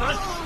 Hey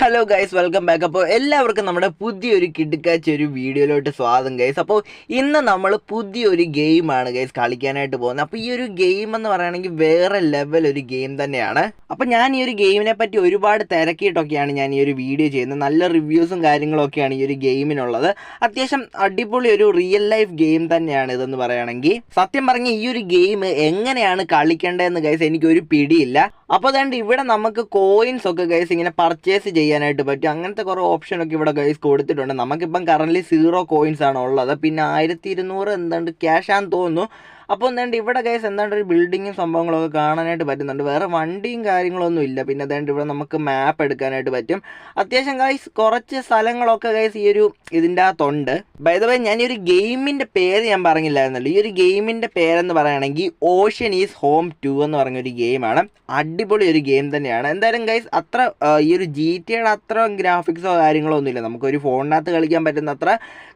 hello guys welcome back. അപ്പോൾ എല്ലാവർക്കും നമ്മുടെ പുതിയൊരു കിടുക്കാച്ച ഒരു വീഡിയോയിലോട്ട് സ്വാഗതം ഗൈസ്. അപ്പോൾ ഇന്ന് നമ്മൾ പുതിയൊരു ഗെയിമാണ് ഗൈസ് കളിക്കാനായിട്ട് പോകുന്നത്. അപ്പോൾ ഈ ഒരു ഗെയിം എന്ന് പറയുകയാണെങ്കിൽ വേറെ ലെവൽ ഒരു ഗെയിം തന്നെയാണ്. അപ്പോൾ ഞാൻ ഈ ഒരു ഗെയിമിനെ പറ്റി ഒരുപാട് തിരക്കിയിട്ടൊക്കെയാണ് ഞാൻ ഈ ഒരു വീഡിയോ ചെയ്യുന്നത്. നല്ല റിവ്യൂസും കാര്യങ്ങളൊക്കെയാണ് ഈ ഒരു ഗെയിമിനുള്ളത്. അത്യാവശ്യം അടിപൊളി ഒരു റിയൽ ലൈഫ് ഗെയിം തന്നെയാണ് ഇതെന്ന് പറയുകയാണെങ്കിൽ. സത്യം പറഞ്ഞ ഈ ഒരു ഗെയിം എങ്ങനെയാണ് കളിക്കേണ്ടതെന്ന് ഗൈസ് എനിക്കൊരു പിടിയില്ല. അപ്പോൾ അതുകൊണ്ട് ഇവിടെ നമുക്ക് കോയിൻസ് ഒക്കെ ഗൈസ് ഇങ്ങനെ പർച്ചേസ് ചെയ്യാനായിട്ട് പറ്റും. അങ്ങനത്തെ കുറേ ഓപ്ഷനൊക്കെ ഇവിടെ ഗൈസ് കൊടുത്തിട്ടുണ്ട്. നമുക്കിപ്പം കറന്റ് സീറോ കോയിൻസ് ആണ് ഉള്ളത്. പിന്നെ ആയിരത്തി ഇരുന്നൂറ് എന്താണ്ട്? ക്യാഷ് ആണെന്ന് തോന്നുന്നു. അപ്പോൾ എന്താണ്ട് ഇവിടെ ഗൈസ് എന്താണ്ട് ഒരു ബിൽഡിങ്ങും സംഭവങ്ങളൊക്കെ കാണാനായിട്ട് പറ്റുന്നുണ്ട്. വേറെ വണ്ടിയും കാര്യങ്ങളൊന്നും ഇല്ല. പിന്നെ എന്താണ്ട് ഇവിടെ നമുക്ക് മാപ്പ് എടുക്കാനായിട്ട് പറ്റും. അത്യാവശ്യം ഗൈസ് കുറച്ച് സ്ഥലങ്ങളൊക്കെ ഗൈസ് ഈ ഒരു ഇതിന്റെ അകത്തുണ്ട്. ബൈദവേ ഞാൻ ഈ ഒരു ഗെയിമിന്റെ പേര് ഞാൻ പറഞ്ഞില്ലായിരുന്നല്ലോ. ഈ ഒരു ഗെയിമിന്റെ പേരെന്ന് പറയുകയാണെങ്കിൽ ഓഷ്യൻ ഈസ് ഹോം ടു എന്ന് പറഞ്ഞൊരു ഗെയിമാണ്. അടിപൊളി ഒരു ഗെയിം തന്നെയാണ്. എന്തായാലും ഗൈസ് അത്ര ഈ ഒരു ജി ടിയുടെ അത്ര ഗ്രാഫിക്സോ കാര്യങ്ങളോ ഒന്നുമില്ല. നമുക്കൊരു ഫോണിനകത്ത് കളിക്കാൻ പറ്റുന്ന അത്ര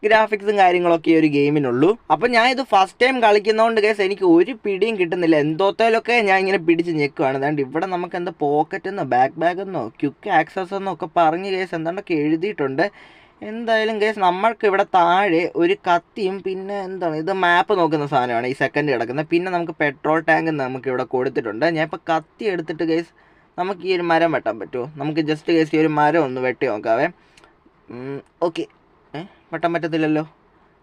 ഗ്രാഫിക്സും കാര്യങ്ങളൊക്കെ ഈ ഒരു ഗെയിമിനുള്ളൂ. അപ്പോൾ ഞാൻ ഇത് ഫസ്റ്റ് ടൈം കളിക്കുന്നതുകൊണ്ട് ഗൈസ് എനിക്ക് ഒരു പിടിയും കിട്ടുന്നില്ല. എന്തോത്തേലൊക്കെ ഞാൻ ഇങ്ങനെ പിടിച്ച് ഞെക്കുവാണ്. അതുകൊണ്ട് ഇവിടെ നമുക്ക് എന്താ പോക്കറ്റ് എന്നോ ബാക്ക് ബാഗ് എന്നോ ക്യുക്ക് ആക്സസ് എന്നോ ഒക്കെ പറഞ്ഞ് കേസ് എന്താണ്ടൊക്കെ എഴുതിയിട്ടുണ്ട്. എന്തായാലും കേസ് നമ്മൾക്ക് ഇവിടെ താഴെ ഒരു കത്തിയും പിന്നെ എന്താണ് ഇത് മാപ്പ് നോക്കുന്ന സാധനമാണ് ഈ സെക്കൻഡ് കിടക്കുന്നത്. പിന്നെ നമുക്ക് പെട്രോൾ ടാങ്ക് നമുക്ക് ഇവിടെ കൊടുത്തിട്ടുണ്ട്. ഞാൻ ഇപ്പോൾ കത്തി എടുത്തിട്ട് കേസ് നമുക്ക് ഈ ഒരു മരം വെട്ടാൻ പറ്റുമോ നമുക്ക് ജസ്റ്റ് കേസ് ഈ ഒരു മരം ഒന്ന് വെട്ടി നോക്കാവേ. ഓക്കെ ഏ വെട്ടാൻ പറ്റത്തില്ലല്ലോ.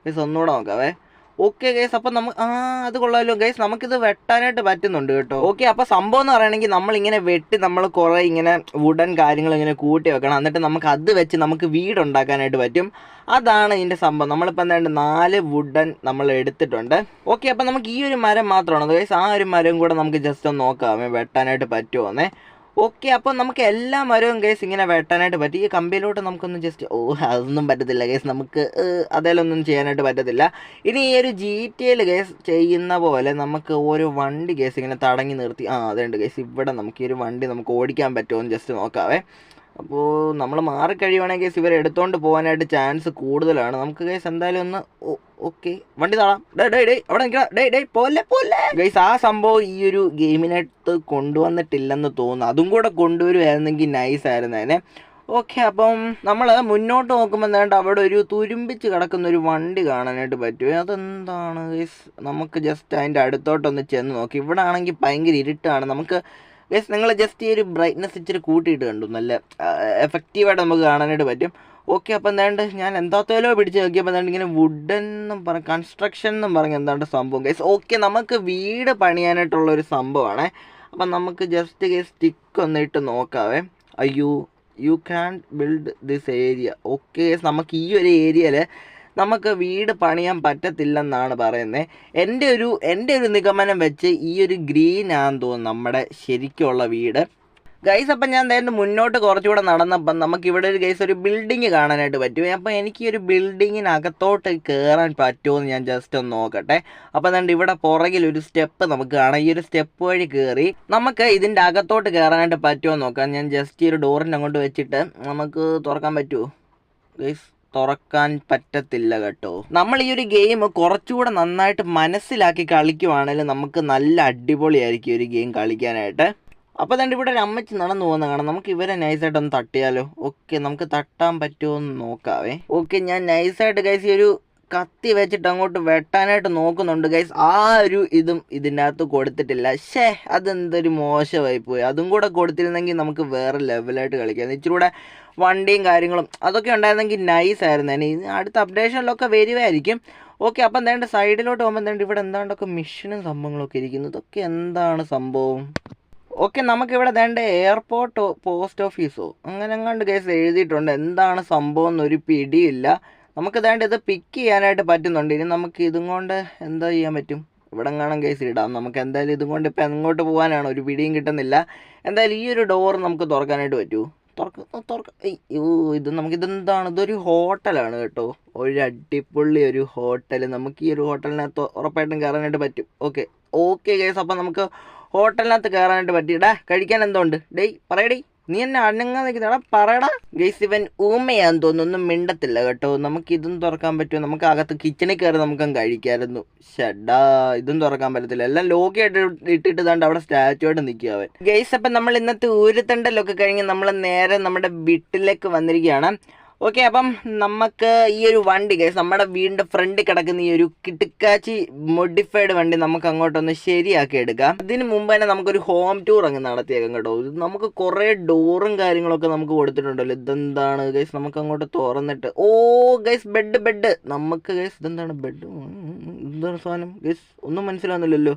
കേസ് ഒന്നുകൂടെ നോക്കാവേ. ഓക്കെ ഗൈസ് അപ്പം നമുക്ക് ആ അത് കൊള്ളാമല്ലോ ഗൈസ് നമുക്കിത് വെട്ടാനായിട്ട് പറ്റുന്നുണ്ട് കേട്ടോ. ഓക്കെ അപ്പോൾ സംഭവം എന്ന് പറയുകയാണെങ്കിൽ നമ്മൾ ഇങ്ങനെ വെട്ടി നമ്മൾ കുറേ ഇങ്ങനെ വുഡൻ കാര്യങ്ങൾ ഇങ്ങനെ കൂട്ടി വെക്കണം. എന്നിട്ട് നമുക്ക് അത് വെച്ച് നമുക്ക് വീട് ഉണ്ടാക്കാനായിട്ട് പറ്റും. അതാണ് ഇതിന്റെ സംഭവം. നമ്മളിപ്പോൾ എന്താണ്ട് നാല് വുഡൻ നമ്മൾ എടുത്തിട്ടുണ്ട്. ഓക്കെ അപ്പോൾ നമുക്ക് ഈ ഒരു മരം മാത്രമാണ്? ഗൈസ് ആ ഒരു മരം കൂടെ നമുക്ക് ജസ്റ്റ് ഒന്ന് നോക്കാം. വെട്ടാനായിട്ട് പറ്റുമോന്നേ ഓക്കെ അപ്പോൾ നമുക്ക് എല്ലാ മരവും കേസ് ഇങ്ങനെ വെട്ടാനായിട്ട് പറ്റി. ഈ കമ്പിയിലോട്ട് നമുക്കൊന്നും ജസ്റ്റ് ഓ അതൊന്നും പറ്റത്തില്ല കേസ് നമുക്ക് അതേലൊന്നും ചെയ്യാനായിട്ട് പറ്റത്തില്ല. ഇനി ഈ ഒരു ജി ടി എൽ കേസ് ചെയ്യുന്ന പോലെ നമുക്ക് ഓരോ വണ്ടി കേസ് ഇങ്ങനെ തടങ്ങി നിർത്തി. ആ അതുണ്ട് കേസ് ഇവിടെ നമുക്ക് ഈ ഒരു വണ്ടി നമുക്ക് ഓടിക്കാൻ പറ്റുമോ എന്ന് ജസ്റ്റ് നോക്കാവേ. അപ്പോൾ നമ്മൾ മാറിക്കഴിയുവാണെങ്കിൽ ഗൈസ് ഇവരെ എടുത്തോണ്ട് പോകാനായിട്ട് ചാൻസ് കൂടുതലാണ്. നമുക്ക് ഗൈസ് എന്തായാലും ഒന്ന് ഓക്കെ വണ്ടി താളാം. ഡേ ഡേ ഡേ അവിടെ നിൽക്കണം ഡേ ഡേ പോലെ പോലെ. ഗൈസ് ആ സംഭവം ഈ ഒരു ഗെയിമിനകത്ത് കൊണ്ടുവന്നിട്ടില്ലെന്ന് തോന്നുന്നു. അതും കൂടെ കൊണ്ടുവരുമായിരുന്നെങ്കിൽ നൈസ് ആയിരുന്നേനെ ഓക്കെ അപ്പം നമ്മൾ മുന്നോട്ട് നോക്കുമ്പോൾ എന്താണ്ട് അവിടെ ഒരു തുരുമ്പിച്ച് കിടക്കുന്ന ഒരു വണ്ടി കാണാനായിട്ട് പറ്റുമോ അതെന്താണ് ഗൈസ് നമുക്ക് ജസ്റ്റ് അതിന്റെ അടുത്തോട്ടൊന്ന് ചെന്ന് നോക്കി. ഇവിടെ ആണെങ്കിൽ ഭയങ്കര ഇരുട്ടാണ്. നമുക്ക് ഗൈസ് നിങ്ങൾ ജസ്റ്റ് ഈ ഒരു ബ്രൈറ്റ്നെസ് ഇച്ചിരി കൂട്ടിയിട്ട് കണ്ടു. നല്ല എഫക്റ്റീവായിട്ട് നമുക്ക് കാണാനായിട്ട് പറ്റും. ഓക്കെ അപ്പം എന്താണ്ട് ഞാൻ എന്താത്തേലോ പിടിച്ച് നോക്കിയപ്പോൾ എന്താണ്ട് ഇങ്ങനെ വുഡൻ എന്നും പറഞ്ഞ കൺസ്ട്രക്ഷൻ എന്നും പറഞ്ഞ് എന്താണ്ട് സംഭവം. ഗൈസ് ഓക്കെ നമുക്ക് വീട് പണിയാനായിട്ടുള്ള ഒരു സംഭവമാണ് അപ്പം നമുക്ക് ജസ്റ്റ് ഗൈസ് സ്റ്റിക്ക് ഒന്നിട്ട് നോക്കാവേ. അയ്യോ you can build this area okay നമുക്ക് ഈ ഒരു ഏരിയയിൽ നമുക്ക് വീട് പണിയാൻ പറ്റത്തില്ലെന്നാണ് പറയുന്നത് എന്റെ ഒരു എന്റെ ഒരു നിഗമനം വെച്ച് ഈ ഒരു ഗ്രീൻ ആണെന്ന് തോന്നുന്നു നമ്മുടെ ശരിക്കുള്ള വീട്. ഗൈസ് അപ്പം ഞാൻ എന്തായാലും മുന്നോട്ട് കുറച്ചുകൂടെ നടന്നപ്പം നമുക്ക് ഇവിടെ ഒരു ഗൈസ് ഒരു ബിൽഡിങ് കാണാനായിട്ട് പറ്റും. അപ്പോൾ എനിക്ക് ഈ ഒരു ബിൽഡിങ്ങിനകത്തോട്ട് കയറാൻ പറ്റുമോ എന്ന് ഞാൻ ജസ്റ്റ് ഒന്ന് നോക്കട്ടെ. അപ്പോൾ എന്താണ്ട് ഇവിടെ പുറകിൽ ഒരു സ്റ്റെപ്പ് നമുക്ക് കാണാം. ഈ ഒരു സ്റ്റെപ്പ് വഴി കയറി നമുക്ക് ഇതിന്റെ അകത്തോട്ട് കയറാനായിട്ട് പറ്റുമോ നോക്കാം. ഞാൻ ജസ്റ്റ് ഈ ഒരു ഡോറിന്റെ അങ്ങോട്ട് വെച്ചിട്ട് നമുക്ക് തുറക്കാൻ പറ്റുമോ? ഗൈസ്. തുറക്കാൻ പറ്റത്തില്ല കേട്ടോ. നമ്മൾ ഈ ഒരു ഗെയിം കുറച്ചുകൂടെ നന്നായിട്ട് മനസ്സിലാക്കി കളിക്കുവാണെങ്കിൽ നമുക്ക് നല്ല അടിപൊളിയായിരിക്കും ഒരു ഗെയിം കളിക്കാനായിട്ട്. അപ്പോൾ തന്നെ ഇവിടെ ഒരു അമ്മച്ചി നടന്നു പോകുന്ന കാണാം. നമുക്ക് ഇവരെ നൈസായിട്ട് ഒന്ന് തട്ടിയാലോ? ഓക്കെ നമുക്ക് തട്ടാൻ പറ്റുമോ എന്ന് നോക്കാവേ. ഓക്കെ ഞാൻ നൈസായിട്ട് കഴിച്ച ഒരു കത്തി വെച്ചിട്ട് അങ്ങോട്ട് വെട്ടാനായിട്ട് നോക്കുന്നുണ്ട്. ഗൈസ് ആ ഒരു ഇതും ഇതിനകത്ത് കൊടുത്തിട്ടില്ല. ഷേ അതെന്തൊരു മോശമായി പോയി. അതും കൂടെ കൊടുത്തിരുന്നെങ്കിൽ നമുക്ക് വേറെ ലെവലായിട്ട് കളിക്കാം. ഇച്ചിരി കൂടെ വണ്ടിയും കാര്യങ്ങളും അതൊക്കെ ഉണ്ടായിരുന്നെങ്കിൽ നൈസ് ആയിരുന്നു. ഇനി അടുത്ത അപ്ഡേഷനിലൊക്കെ വരുമായിരിക്കും ഓക്കെ അപ്പം എന്താണ്ട് സൈഡിലോട്ട് പോകുമ്പോൾ എന്താണ്ട് ഇവിടെ എന്താണ്ടൊക്കെ മിഷനും സംഭവങ്ങളൊക്കെ ഇരിക്കുന്നു. ഇതൊക്കെ എന്താണ് സംഭവം? ഓക്കെ നമുക്കിവിടെ വേണ്ട എയർപോർട്ടോ പോസ്റ്റ് ഓഫീസോ അങ്ങനെ എങ്ങാണ്ട് കേസ് എഴുതിയിട്ടുണ്ട്. എന്താണ് സംഭവം എന്നൊരു പിടിയില്ല. നമുക്ക് ഇതാണ്ട് ഇത് പിക്ക് ചെയ്യാനായിട്ട് പറ്റുന്നുണ്ട്. ഇനി നമുക്ക് ഇതും കൊണ്ട് എന്താ ചെയ്യാൻ പറ്റും? ഇവിടെ കാണാൻ കേസ് ഇടാം. നമുക്ക് എന്തായാലും ഇതും കൊണ്ട് ഇപ്പം എങ്ങോട്ട് പോകാനാണ്? ഒരു പിടിയും കിട്ടുന്നില്ല. എന്തായാലും ഈ ഒരു ഡോർ നമുക്ക് തുറക്കാനായിട്ട് പറ്റുമോ തുറക്ക തുറക്ക. അയ്യോ ഇത് നമുക്ക് ഇതെന്താണ്? ഇതൊരു ഹോട്ടലാണ് കേട്ടോ. ഒരു അടിപൊളി ഒരു ഹോട്ടൽ നമുക്ക് ഈ ഒരു ഹോട്ടലിനകത്ത് ഉറപ്പായിട്ടും കയറാനായിട്ട് പറ്റും. ഓക്കെ ഓക്കെ കേസ് അപ്പം നമുക്ക് ഹോട്ടലിനകത്ത് കയറാനായിട്ട് പറ്റി. ഡാ കഴിക്കാൻ എന്തോണ്ട് ഡേയ് പറയടേ നീ എന്നെ അനങ്ങാൻ നിൽക്കുന്നടാ പറയടാ. ഗൈസ് ഇവൻ ഊമയാന്ന് തോന്നുന്നു. ഒന്നും മിണ്ടത്തില്ല കേട്ടോ. നമുക്ക് ഇതും തുറക്കാൻ പറ്റുമോ? നമുക്ക് അകത്ത് കിച്ചണിൽ കയറി നമുക്ക് കഴിക്കായിരുന്നു ഷഡാ ഇതും തുറക്കാൻ പറ്റത്തില്ല. എല്ലാം ലോക്കിയായിട്ട് ഇട്ടിട്ട് തണ്ട് അവിടെ സ്റ്റാച്ചു ആയിട്ട് നിൽക്കുക അവൻ. ഗൈസ് അപ്പം നമ്മൾ ഇന്നത്തെ ഊരുത്തണ്ടലൊക്കെ കഴിഞ്ഞ് നമ്മൾ നേരെ നമ്മുടെ വീട്ടിലേക്ക് വന്നിരിക്കുകയാണ്. ഓക്കെ അപ്പം നമുക്ക് ഈ ഒരു വണ്ടി കേസ് നമ്മുടെ വീടിന്റെ ഫ്രണ്ട് കിടക്കുന്ന ഈ ഒരു കിട്ടുക്കാച്ചി മോഡിഫൈഡ് വണ്ടി നമുക്ക് അങ്ങോട്ടൊന്ന് ശരിയാക്കി എടുക്കാം. അതിന് മുമ്പ് തന്നെ നമുക്കൊരു ഹോം ടൂർ അങ്ങ് നടത്തിയേക്കാം കേട്ടോ. നമുക്ക് കുറേ ഡോറും കാര്യങ്ങളൊക്കെ നമുക്ക് കൊടുത്തിട്ടുണ്ടല്ലോ. ഇതെന്താണ് ഗൈസ് നമുക്ക് അങ്ങോട്ട് തുറന്നിട്ട്. ഓ ഗൈസ് ബെഡ് ബെഡ് നമുക്ക് ഗൈസ് ഇതെന്താണ് ബെഡ് എന്താണ് സാധനം? ഗൈസ് ഒന്നും മനസ്സിലാവുന്നില്ലല്ലോ.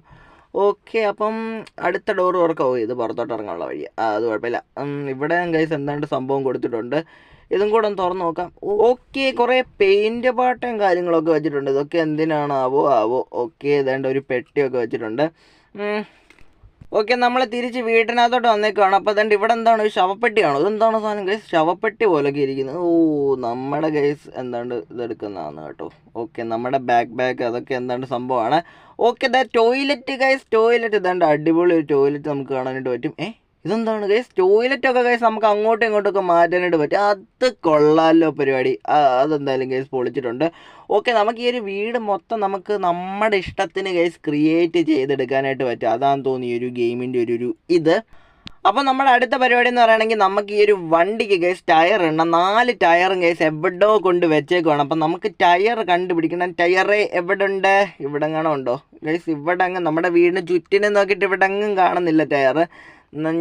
ഓക്കെ അപ്പം അടുത്ത ഡോർ തുറക്കാവോ ഇത് പുറത്തോട്ട് ഇറങ്ങാനുള്ള വഴി. അത് കുഴപ്പമില്ല. ഇവിടെ ഗൈസ് എന്താണ്ട് സംഭവം കൊടുത്തിട്ടുണ്ട്. ഇതും കൂടെ ഒന്ന് തുറന്ന് നോക്കാം. ഓക്കെ കുറേ പെയിന്റ് പാട്ടയും കാര്യങ്ങളൊക്കെ വെച്ചിട്ടുണ്ട്. ഇതൊക്കെ എന്തിനാണ് ആവോ? ആവോ ഓക്കെ ഇതേണ്ട ഒരു പെട്ടിയൊക്കെ വെച്ചിട്ടുണ്ട്. ഓക്കെ നമ്മൾ തിരിച്ച് വീട്ടിനകത്തോട്ട് വന്നേക്കാണ് അപ്പോൾ അതുകൊണ്ട് ഇവിടെ എന്താണ്? ശവപ്പെട്ടിയാണോ ഇതെന്താണ് സാധനം ഗൈസ് ശവപ്പെട്ടി പോലൊക്കെ ഇരിക്കുന്നത് ഓ നമ്മുടെ ഗൈസ് എന്താണ്ട് ഇതെടുക്കുന്നതാണ് കേട്ടോ. ഓക്കെ നമ്മുടെ ബാക്ക് ബാക്ക് അതൊക്കെ എന്താണ്ട് സംഭവമാണ്. ഓക്കെ ദാ ടോയ്ലറ്റ് ഗൈസ് ടോയ്ലറ്റ് ഇതാണ്ട് അടിപൊളി ഒരു ടോയ്ലറ്റ് നമുക്ക് കാണാനായിട്ട് പറ്റും. ഏ ഇതെന്താണ് ഗൈസ് ടോയ്ലറ്റ് ഒക്കെ ഗൈസ് നമുക്ക് അങ്ങോട്ടും ഇങ്ങോട്ടൊക്കെ മാറ്റാനായിട്ട് പറ്റും. അത് കൊള്ളാലോ പരിപാടി. അതെന്തായാലും ഗൈസ് പൊളിച്ചിട്ടുണ്ട്. ഓക്കെ നമുക്ക് ഈ ഒരു വീട് മൊത്തം നമുക്ക് നമ്മുടെ ഇഷ്ടത്തിന് ഗൈസ് ക്രിയേറ്റ് ചെയ്തെടുക്കാനായിട്ട് പറ്റും. അതാണ് തോന്നി ഒരു ഗെയിമിന്റെ ഒരു ഇത്. അപ്പോൾ നമ്മുടെ അടുത്ത പരിപാടി എന്ന് പറയുകയാണെങ്കിൽ നമുക്ക് ഈ ഒരു വണ്ടിക്ക് ഗൈസ് ടയർ ഇടണം നാല് ടയറും ഗൈസ് എവിടോ കൊണ്ട് വെച്ചേക്കുവാണ്. അപ്പം നമുക്ക് ടയർ കണ്ടുപിടിക്കണം. ടയറ് എവിടെ ഉണ്ട് ഇവിടെ ഉണ്ടോ? ഗൈസ് ഇവിടെ അങ്ങ് നമ്മുടെ വീടിന് ചുറ്റിനെ നോക്കിയിട്ട് ഇവിടെ അങ്ങും കാണുന്നില്ല ടയർ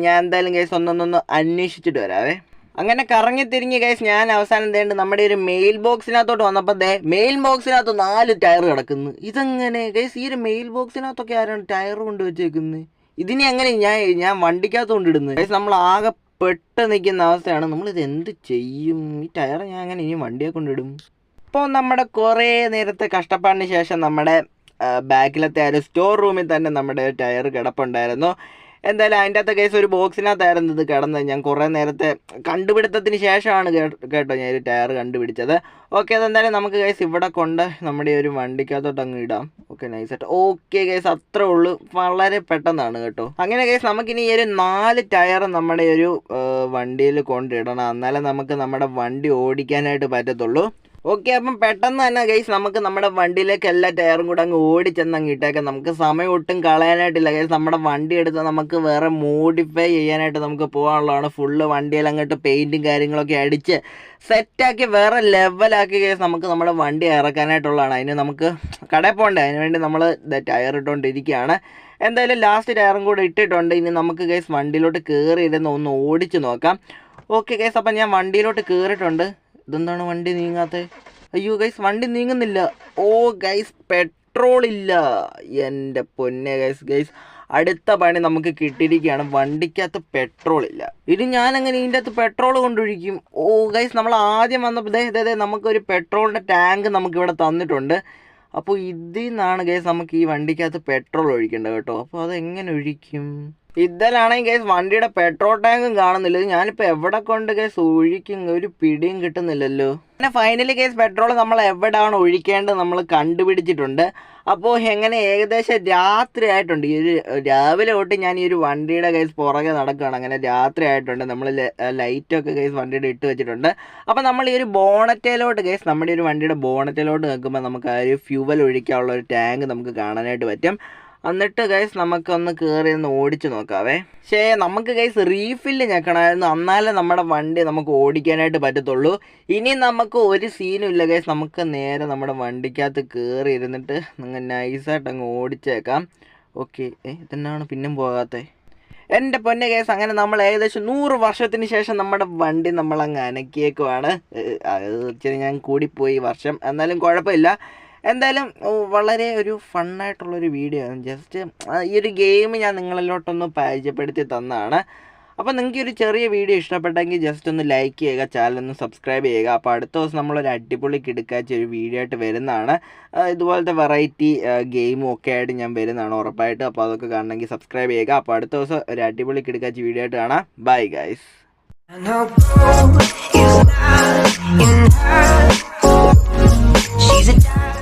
ഞാൻ എന്തായാലും ഗൈസ് ഒന്നൊന്നൊന്ന് അന്വേഷിച്ചിട്ട് വരാവേ. അങ്ങനെ കറങ്ങി തിരിഞ്ഞ് ഗൈസ് ഞാൻ അവസാനം തേണ്ട് നമ്മുടെ ഒരു മെയിൽ ബോക്സിനകത്തോട്ട് വന്നപ്പോൾ ദേ മെയിൽ ബോക്സിനകത്ത് നാല് ടയർ കിടക്കുന്നു. ഇതെങ്ങനെ? ഗൈസ് ഈ ഒരു മെയിൽ ബോക്സിനകത്തൊക്കെ ആരാണ് ടയർ കൊണ്ട് വെച്ചേക്കുന്നത് ഇതിനെ അങ്ങനെ ഞാൻ ഞാൻ വണ്ടിക്കകത്ത് കൊണ്ടിടുന്നത്. നമ്മൾ ആകെ പെട്ട് നിൽക്കുന്ന അവസ്ഥയാണ്. നമ്മളിത് എന്ത് ചെയ്യും? ഈ ടയർ ഞാൻ അങ്ങനെ ഇനി വണ്ടിയെ കൊണ്ടിടും. ഇപ്പോൾ നമ്മുടെ കുറേ നേരത്തെ കഷ്ടപ്പാടിന് ശേഷം നമ്മുടെ ബാക്കിലത്തെ ആ ഒരു സ്റ്റോർ റൂമിൽ തന്നെ നമ്മുടെ ടയർ കിടപ്പുണ്ടായിരുന്നു. എന്തായാലും അതിന്റെ അകത്ത് കേസ് ഒരു ബോക്സിനകത്തായിരുന്നു ഇത് കിടന്നത്. ഞാൻ കുറേ നേരത്തെ കണ്ടുപിടുത്തത്തിന് ശേഷമാണ് കേട്ടോ ഞാൻ ഒരു ടയർ കണ്ടുപിടിച്ചത്. ഓക്കെ അതെന്തായാലും നമുക്ക് കേസ് ഇവിടെ കൊണ്ട് നമ്മുടെ ഒരു വണ്ടിക്കകത്തോട്ട് അങ്ങ് ഇടാം. ഓക്കെ നൈസായിട്ട്. ഓക്കെ കേസ് അത്രേ ഉള്ളൂ. വളരെ പെട്ടെന്നാണ് കേട്ടോ. അങ്ങനെ കേസ് നമുക്കിനി ഈ ഒരു നാല് ടയർ നമ്മുടെ ഒരു വണ്ടിയിൽ കൊണ്ടിടണം എന്നാലേ നമുക്ക് നമ്മുടെ വണ്ടി ഓടിക്കാനായിട്ട് പറ്റത്തുള്ളൂ. ഓക്കെ അപ്പം പെട്ടെന്ന് തന്നെ ഗൈസ് നമുക്ക് നമ്മുടെ വണ്ടിയിലേക്ക് എല്ലാ ടയറും കൂടെ അങ്ങ് ഓടിച്ചെന്ന് അങ്ങ് ഇട്ടേക്കാം. നമുക്ക് സമയം ഒട്ടും കളയാനായിട്ടില്ല ഗൈസ് നമ്മുടെ വണ്ടി എടുത്ത് നമുക്ക് വേറെ മോഡിഫൈ ചെയ്യാനായിട്ട് നമുക്ക് പോകാനുള്ളതാണ്. ഫുള്ള് വണ്ടിയിൽ അങ്ങോട്ട് പെയിന്റും കാര്യങ്ങളൊക്കെ അടിച്ച് സെറ്റാക്കി വേറെ ലെവലാക്കി ഗൈസ് നമുക്ക് നമ്മുടെ വണ്ടി ഇറക്കാനായിട്ടുള്ളതാണ്. അതിന് നമുക്ക് കടയിൽ പോകണ്ടേ? അതിന് വേണ്ടി നമ്മൾ ടയർ ഇട്ടുകൊണ്ടിരിക്കുകയാണ് എന്തായാലും ലാസ്റ്റ് ടയറും കൂടെ ഇട്ടിട്ടുണ്ട്. ഇനി നമുക്ക് ഗൈസ് വണ്ടിയിലോട്ട് കയറി ഇരുന്ന് ഒന്ന് ഓടിച്ച് നോക്കാം. ഓക്കെ ഗൈസ് അപ്പം ഞാൻ വണ്ടിയിലോട്ട് കയറിയിട്ടുണ്ട് ഇതെന്താണ് വണ്ടി നീങ്ങാത്തത് അയ്യോ ഗൈസ് വണ്ടി നീങ്ങുന്നില്ല. ഓ ഗൈസ് പെട്രോൾ ഇല്ല. എന്റെ പൊന്നെ ഗൈസ് ഗൈസ് അടുത്ത പണി നമുക്ക് കിട്ടിയിരിക്കുകയാണ്. വണ്ടിക്കകത്ത് പെട്രോൾ ഇല്ല. ഇനി ഞാൻ എങ്ങനെ ഇതിന്റെ അകത്ത് പെട്രോൾ കൊണ്ടൊഴിക്കും. ഓ ഗൈസ് നമ്മൾ ആദ്യം വന്നപ്പോൾ ഇതേ ദേ നമുക്കൊരു പെട്രോളിന്റെ ടാങ്ക് നമുക്കിവിടെ തന്നിട്ടുണ്ട്. അപ്പോൾ ഇതിൽ നിന്നാണ് ഗൈസ് നമുക്ക് ഈ വണ്ടിക്കകത്ത് പെട്രോൾ ഒഴിക്കേണ്ടത് കേട്ടോ. അപ്പോൾ അതെങ്ങനെ ഒഴിക്കും? ഇതിലാണെങ്കിൽ ഗൈസ് വണ്ടിയുടെ പെട്രോൾ ടാങ്കും കാണുന്നില്ല. ഞാനിപ്പോൾ എവിടെ കൊണ്ട് ഗൈസ് ഒഴിക്കും ഒരു പിടിയും കിട്ടുന്നില്ലല്ലോ. പിന്നെ ഫൈനലി ഗൈസ് പെട്രോൾ നമ്മൾ എവിടെയാണ് ഒഴിക്കേണ്ടത് നമ്മൾ കണ്ടുപിടിച്ചിട്ടുണ്ട്. അപ്പോൾ എങ്ങനെ ഏകദേശം രാത്രി ആയിട്ടുണ്ട്. ഈ ഒരു രാവിലെ തൊട്ട് ഞാൻ ഈ ഒരു വണ്ടിയുടെ ഗൈസ് പുറകെ നടക്കുകയാണ്. അങ്ങനെ രാത്രി ആയിട്ടുണ്ട്. നമ്മൾ ലൈറ്റൊക്കെ ഗൈസ് വണ്ടിയുടെ ഇട്ട് വെച്ചിട്ടുണ്ട്. അപ്പോൾ നമ്മൾ ഈ ഒരു ബോണറ്റയിലോട്ട് ഗൈസ് നമ്മുടെ ഒരു വണ്ടിയുടെ ബോണറ്റയിലോട്ട് നിൽക്കുമ്പോൾ നമുക്ക് ആ ഒരു ഫ്യൂവൽ ഒഴിക്കാനുള്ള ഒരു ടാങ്ക് നമുക്ക് കാണാനായിട്ട് പറ്റും. എന്നിട്ട് ഗൈസ് നമുക്കൊന്ന് കയറി ഒന്ന് ഓടിച്ച് നോക്കാവേ. പക്ഷേ നമുക്ക് ഗൈസ് റീഫില്ല് ഞെക്കണമായിരുന്നു. എന്നാലേ നമ്മുടെ വണ്ടി നമുക്ക് ഓടിക്കാനായിട്ട് പറ്റത്തുള്ളൂ. ഇനി നമുക്ക് ഒരു സീനും ഇല്ല ഗൈസ് നമുക്ക് നേരെ നമ്മുടെ വണ്ടിക്കകത്ത് കയറി ഇരുന്നിട്ട് നിങ്ങൾ നൈസായിട്ട് അങ്ങ് ഓടിച്ചേക്കാം. ഓക്കെ ഇതെന്നാണ് പിന്നും പോകാത്തത് എന്റെ പൊന്നെ കേസ് അങ്ങനെ നമ്മൾ ഏകദേശം നൂറ് വർഷത്തിന് ശേഷം നമ്മുടെ വണ്ടി നമ്മൾ അങ്ങ് അനക്കിയേക്കുവാണ് ഇച്ചിരി ഞാൻ കൂടിപ്പോയി വർഷം. എന്നാലും കുഴപ്പമില്ല. എന്തായാലും വളരെ ഒരു ഫണ്ണായിട്ടുള്ളൊരു വീഡിയോ. ആണ് ജസ്റ്റ് ഈ ഒരു ഗെയിം ഞാൻ നിങ്ങളിലോട്ടൊന്ന് പരിചയപ്പെടുത്തി തന്നതാണ് അപ്പോൾ നിങ്ങൾക്ക് ഒരു ചെറിയ വീഡിയോ ഇഷ്ടപ്പെട്ടെങ്കിൽ ജസ്റ്റ് ഒന്ന് ലൈക്ക് ചെയ്യുക ചാനൽ ഒന്ന് സബ്സ്ക്രൈബ് ചെയ്യുക. അപ്പോൾ അടുത്ത ദിവസം നമ്മളൊരു അടിപൊളി കിടക്കാച്ച ഒരു വീഡിയോ ആയിട്ട് വരുന്നതാണ്. ഇതുപോലത്തെ വെറൈറ്റി ഗെയിമും ഒക്കെ ആയിട്ട് ഞാൻ വരുന്നതാണ് ഉറപ്പായിട്ട്. അപ്പോൾ അതൊക്കെ കാണണമെങ്കിൽ സബ്സ്ക്രൈബ് ചെയ്യുക. അപ്പോൾ അടുത്ത ദിവസം ഒരു അടിപൊളി കിടക്കാച്ച വീഡിയോ ആയിട്ട് കാണാം. Bye guys. She's a.